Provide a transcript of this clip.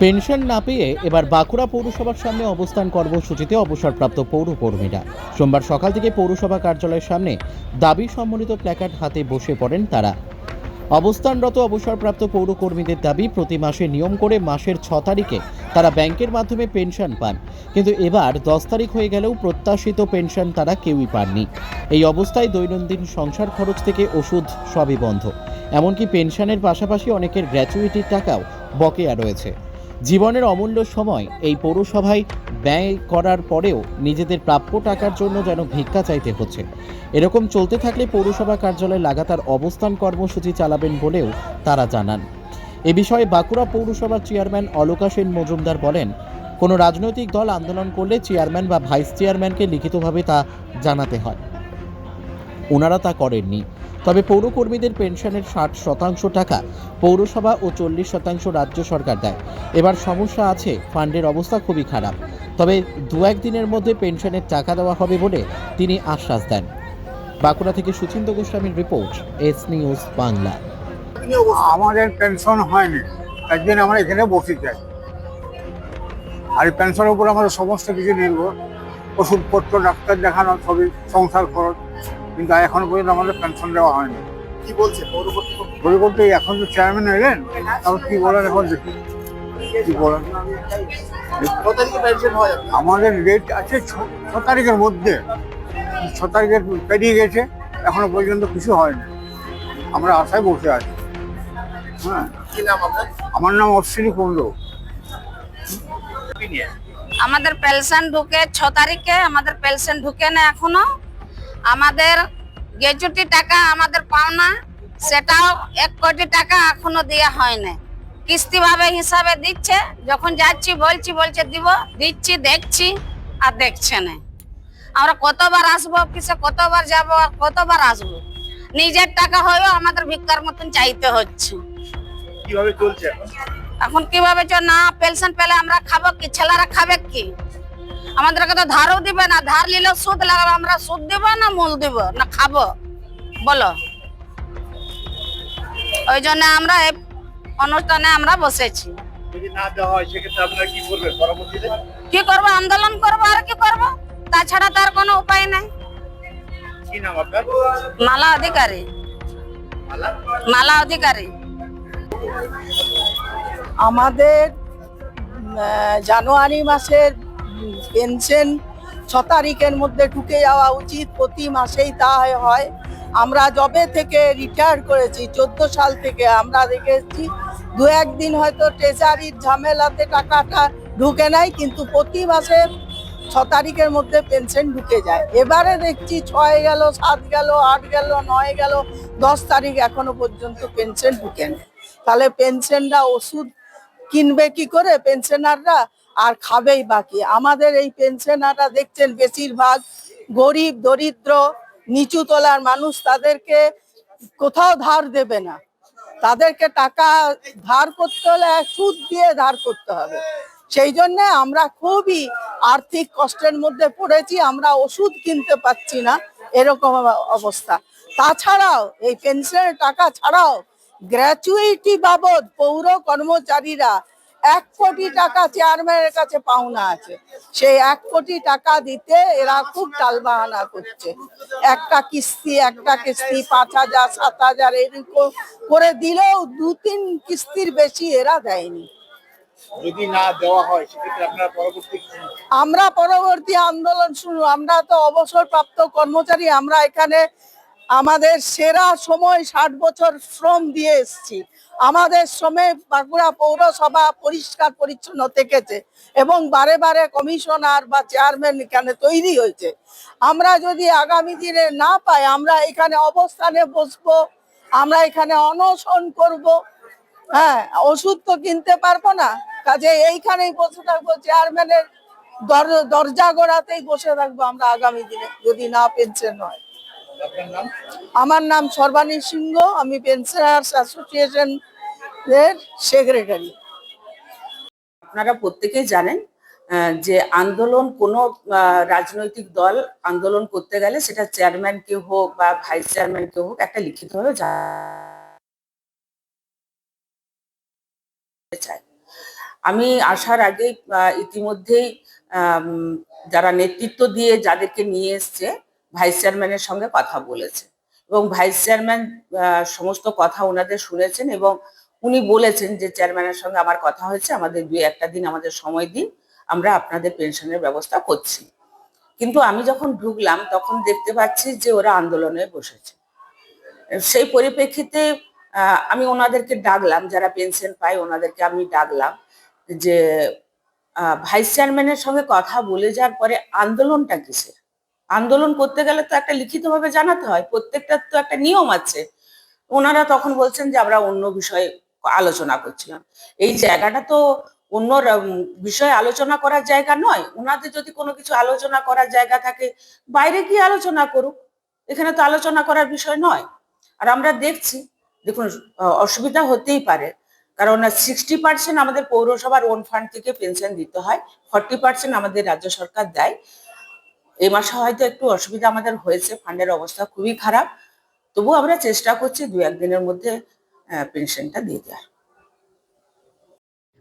Pension না পেয়ে এবার বাঁকুড়া পৌরসভার সামনে অবস্থান কর্মসূচিতে অবসরপ্রাপ্ত পৌর কর্মীরা সোমবার সকাল থেকে পৌরসভা কার্যালয়ের সামনে দাবি সম্বলিত প্ল্যাকার্ড হাতে বসে পড়েন তারা। অবস্থানরত অবসরপ্রাপ্ত পৌর কর্মীদের দাবি, প্রতি মাসে নিয়ম করে মাসের ছ তারিখে তারা ব্যাংকের মাধ্যমে পেনশন পান। কিন্তু এবার দশ তারিখ হয়ে গেলেও প্রত্যাশিত পেনশন তারা কেউই পাননি। এই অবস্থায় দৈনন্দিন সংসার খরচ থেকে ওষুধ সবই বন্ধ। এমনকি পেনশনের পাশাপাশি অনেকের গ্র্যাচুইটির টাকাও বকেয়া রয়েছে। জীবনের অমূল্য সময় এই পৌরসভায় ব্যয় করার পরেও নিজেদের প্রাপ্য টাকার জন্য যেন ভিক্ষা চাইতে হচ্ছে। এরকম চলতে থাকলে পৌরসভা কার্যালয়ে লাগাতার অবস্থান কর্মসূচি চালাবেন বলেও তারা জানান। এ বিষয়ে বাঁকুড়া পৌরসভার চেয়ারম্যান অলোকা সেন মজুমদার বলেন, কোনো রাজনৈতিক দল আন্দোলন করলে চেয়ারম্যান বা ভাইস চেয়ারম্যানকে লিখিতভাবে তা জানাতে হয়। ওনারা তা করেননি। তবে পৌরকর্মীদের পেনশনের ষাট শতাংশ টাকা পৌরসভা ও চল্লিশ শতাংশ রাজ্য সরকার দেয়। এবার সমস্যা আছে, ফান্ডের অবস্থা খুবই খারাপ। তবে দু একদিনের মধ্যে পেনশনের টাকা দেওয়া হবে বলে তিনি আশ্বাস দেন। বাঁকুড়া থেকে সুচিন্ত গোস্বামীর রিপোর্ট, এস নিউজ বাংলা। আমাদের পেনশন হয়নি। একদিন আমরা এখানে বসে যাই। আর এই পেনশনের উপর আমাদের সমস্ত কিছু নির্ভর। ওষুধপত্র, ডাক্তার দেখানো সবই সংসার খরচ। কিন্তু এখনও পর্যন্ত আমাদের পেনশন দেওয়া হয়নি। কি বলছে? পরিবর্তে এখন তো চেয়ারম্যান এলেন তারপর কি বলেন এখন দেখি। কি বলেন কত তারিখে পেনশন হয় আমাদের ডেট আছে ছ- ছ তারিখের মধ্যে। ছ তারিখের পেরিয়ে গেছে এখনও পর্যন্ত কিছু হয়নি। আমরা আশায় বসে আছি। হ্যাঁ। কি নাম আপনার? আমার নাম অশ্বিনী কুণ্ড। আমাদের পেনশন ঢুকে ছ তারিখে আমাদের পেনশন ঢুকে না এখনও। আমাদের গেজুটি টাকা আমাদের পাওনা সেটাও এক কোটি টাকা এখনও দেওয়া হয় না কিস্তি ভাবে হিসাবে দিচ্ছে যখন যাচ্ছি বলছি বলছে দিব দিচ্ছি দেখছি আর দেখছে না। আমরা কতবার আসব অফিসে কতবার যাব আর কতবার আসব? নিজের টাকা হয়েও আমাদের ভিক্ষার মতন চাইতে হচ্ছে। কীভাবে চলছে এখন? কীভাবে চ না পেনশন পেলে আমরা খাব কি? ছেলেরা খাবে কি? আমাদেরকে তো ধারও দিবে না ধার নিলে সুদ লাগাবে আমরা সুদ দিব না মূল দিব না খাব? বলো। ওই জন্য আমরা এই অনুষ্ঠানে আমরা বসেছি। হয় কি করব? আন্দোলন করব আর কি করব? তাছাড়া তার কোনো উপায় নাই। কি নাম আপনার? মালা অধিকারী। মালা? মালা অধিকারী। আমাদের জানুয়ারি মাসের পেনশন ছ তারিখের মধ্যে ঢুকে যাওয়া উচিত, প্রতি মাসেই তা হয় আমরা জবে থেকে রিটায়ার করেছি, চোদ্দ সাল থেকে আমরা দেখেছি, দু একদিন হয়তো ট্রেজারির ঝামেলাতে টাকাটা ঢুকে নাই, কিন্তু প্রতি মাসে ছ তারিখের মধ্যে পেনশন ঢুকে যায়। এবারে দেখছি ছয় গেল, সাত গেল, আট গেল, নয় গেল, দশ তারিখ এখনও পর্যন্ত পেনশন ঢুকে নেই। তাহলে পেনশনরা ওষুধ কিনবে কি করে? পেনশনাররা আর খাবেই বাকি। আমাদের এই পেনশনাররা দেখছেন বেশিরভাগ গরিব, দরিদ্র নিচু তলার মানুষ তাদেরকে কোথাও ধার দেবে না। তাদেরকে টাকা ধার করতে হলে সুদ দিয়ে ধার করতে হবে। সেই জন্য আমরা খুবই আর্থিক কষ্টের মধ্যে পড়েছি, আমরা ওষুধ কিনতে পাচ্ছি না, এরকম অবস্থা। তাছাড়াও এই পেনশনের টাকা ছাড়াও গ্র্যাচুইটি বাবদ পৌর কর্মচারীরা এক কোটি টাকা চেয়ারম্যানের কাছে পাওনা আছে। সেই এক কোটি টাকা দিতে এরা খুব টালবাহানা করছে। একটা কিস্তি একটা কিস্তি পাঁচ হাজার সাত হাজার এরকম করে দিলেও দু তিন কিস্তির বেশি এরা দেয়নি। যদি না দেওয়া হয় সেক্ষেত্রে আপনারা পরবর্তী আমরা পরবর্তী আন্দোলন শুরু আমরা তো অবসরপ্রাপ্ত কর্মচারী আমরা এখানে আমাদের সেরা সময় ষাট বছর শ্রম দিয়ে এসেছি। আমাদের শ্রমে বাঁকুড়া পৌরসভা পরিষ্কার পরিচ্ছন্ন থেকেছে এবং বারে বারে কমিশনার বা চেয়ারম্যান এখানে তৈরি হয়েছে। আমরা যদি আগামী দিনে না পাই, আমরা এখানে অবস্থানে বসবো, আমরা এখানে অনশন করব। হ্যাঁ ওষুধ তো কিনতে পারব না, কাজে এইখানেই বসে থাকব, চেয়ারম্যানের দর- দরজা গোড়াতেই বসে থাকব আমরা আগামী দিনে, যদি না পেনশন হয়। আমার নাম সর্বানী সিংহ আমি পেনশনার্স অ্যাসোসিয়েশন এর সেক্রেটারি। আপনারা প্রত্যেকেই জানেন আহ, যে আন্দোলন কোনো আহ, রাজনৈতিক দল আন্দোলন করতে গেলে সেটা চেয়ারম্যান কেউ হোক বা ভাইস চেয়ারম্যান কেউ হোক একটা লিখিতভাবে চায়। আমি আসার আগে ইতিমধ্যেই যারা নেতৃত্ব দিয়ে যাদেরকে নিয়ে এসছে ভাইস চেয়ারম্যানের সঙ্গে কথা বলেছে। এবং ভাইস চেয়ারম্যান সমস্ত কথা ওনাদের শুনেছেন এবং উনি বলেছেন যে চেয়ারম্যানের সঙ্গে আমার কথা হয়েছে, আমাদের দুই একটা দিন আমাদের সময় দিন, আমরা আপনাদের পেনশনের ব্যবস্থা করছি। কিন্তু আমি যখন ঢুকলাম, তখন দেখতে পাচ্ছি যে ওরা আন্দোলনে বসেছে। সেই পরিপ্রেক্ষিতে আমি ওনাদেরকে ডাকলাম, যারা পেনশন পায় ওনাদেরকে আমি ডাকলাম যে ভাইস চেয়ারম্যানের সঙ্গে কথা বলে যাওয়ার পরে আন্দোলনটা কিসের? আন্দোলন করতে গেলে তো একটা লিখিতভাবে জানাতে হয় প্রত্যেকটার তো একটা নিয়ম আছে। ওনারা তখন বলছেন যে আমরা অন্য বিষয়ে আলোচনা করছিলাম। এই জায়গাটা তো অন্য বিষয়ে আলোচনা করার জায়গা নয়। ওনাদের যদি কোনো কিছু আলোচনা করার জায়গা থাকে, বাইরে গিয়ে আলোচনা করুক। এখানে তো আলোচনা করার বিষয় নয়। আর আমরা দেখছি, দেখুন অসুবিধা হতেই পারে। কারণ সিক্সটি পার্সেন্ট আমাদের পৌরসভার ওন ফান্ড থেকে পেনশন দিতে হয়, ফর্টি পার্সেন্ট আমাদের রাজ্য সরকার দেয়। এই মাসে হয়তো একটু অসুবিধা আমাদের হয়েছে ফান্ডের অবস্থা খুবই খারাপ। তবু আমরা চেষ্টা করছি দু একদিনের মধ্যে পেনশনটা দিয়ে দেওয়ার।